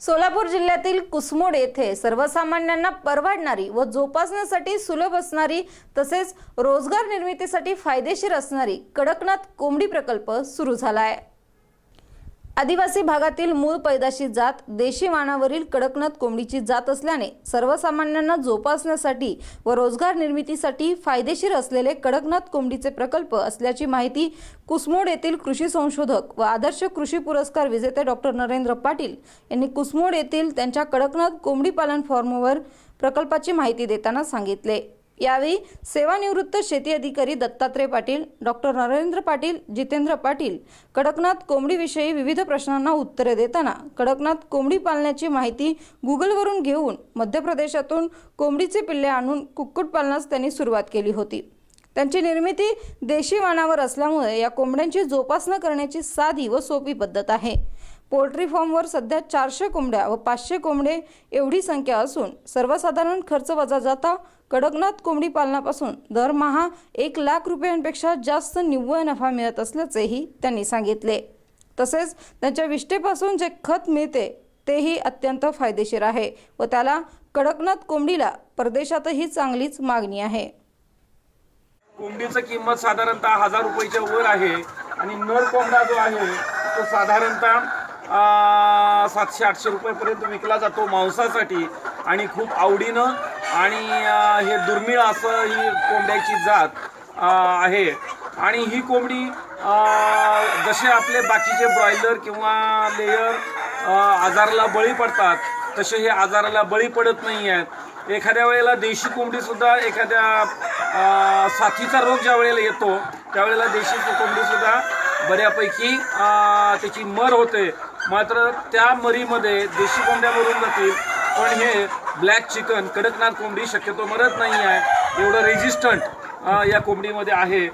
सोलापूर जिल्ह्यातील कुसमोड येथे सर्वसामान्यांना परवडणारी व जोपासण्यासाठी सुलभ असणारी तसेच रोजगार निर्मितीसाठी फायदेशीर असणारी कडकनाथ कोंबडी प्रकल्प सुरू झाला आहे. आदिवासी भागातील मूळ पैदाशी जात देशी वाणावरील कडकनाथ कोंबडीची जात असल्याने सर्वसामान्यांना जोपासण्यासाठी व रोजगार निर्मितीसाठी फायदेशीर असलेले कडकनाथ कोंबडीचे प्रकल्प असल्याची माहिती कुसमोड येथील कृषी संशोधक व आदर्श कृषी पुरस्कार विजेते डॉक्टर नरेंद्र पाटील यांनी कुसमोड येथील त्यांच्या कडकनाथ कोंबडी पालन फॉर्मवर प्रकल्पाची माहिती देताना सांगितले. यावेळी सेवानिवृत्त शेती अधिकारी दत्तात्रय पाटील डॉक्टर नरेंद्र पाटील जितेंद्र पाटील कडकनाथ कोंबडीविषयी विविध प्रश्नांना उत्तरे देताना कडकनाथ कोंबडी पालनाची माहिती गुगलवरून घेऊन मध्य प्रदेशातून कोंबडीचे पिल्ले आणून कुक्कुटपालनास त्यांनी सुरुवात केली होती. त्यांची निर्मिती देशी वाणावर असल्यामुळे या कोंबड्यांची जोपासना करण्याची साधी व सोपी पद्धत आहे. पोल्ट्री फॉर्मवर सध्या चारशे कोंबड्या व पाचशे कोंबडे एवढी संख्या असून सर्वसाधारण खर्च वजा जाता कडकनाथ कोंबडी पालनापासून दरमहा एक लाख रुपयांपेक्षा जास्त निव्वळ नफा मिळत असल्याचेही त्यांनी सांगितले. तसेच त्यांच्या विष्ठेपासून जे खत मिळते तेही अत्यंत फायदेशीर आहे व त्याला कडकनाथ कोंबडीला परदेशातही चांगलीच मागणी आहे. कोंबडीचं किंमत साधारणतः हजार रुपयाच्या वर आहे. आणि नर कोंबडा जो आहे तो साधारणतः सातशे आठशे रुपयेपर्यंत विकला जातो मांसासाठी. आणि खूप आवडीनं आणि हे दुर्मिळ असं ही कोंबड्याची जात आहे. आणि ही कोंबडी जसे आपले बाकीचे ब्रॉयलर किंवा लेयर आजाराला बळी पडतात तसे हे आजाराला बळी पडत नाही आहेत एखाद्या वेळेला देशी कोंबडीसुद्धा एखाद्या साथीचा रोग ज्या वेळेला येतो त्यावेळेला देशी कोंबडीसुद्धा बऱ्यापैकी त्याची मर होते. मात्र त्या मरीमध्ये देशी कोंबड्या मरून जातील. पण हे ब्लॅक चिकन कडकनाथ कोंबडी शक्यतो मरत नाही आहे एवढं रेजिस्टंट या कोंबडीमध्ये आहे.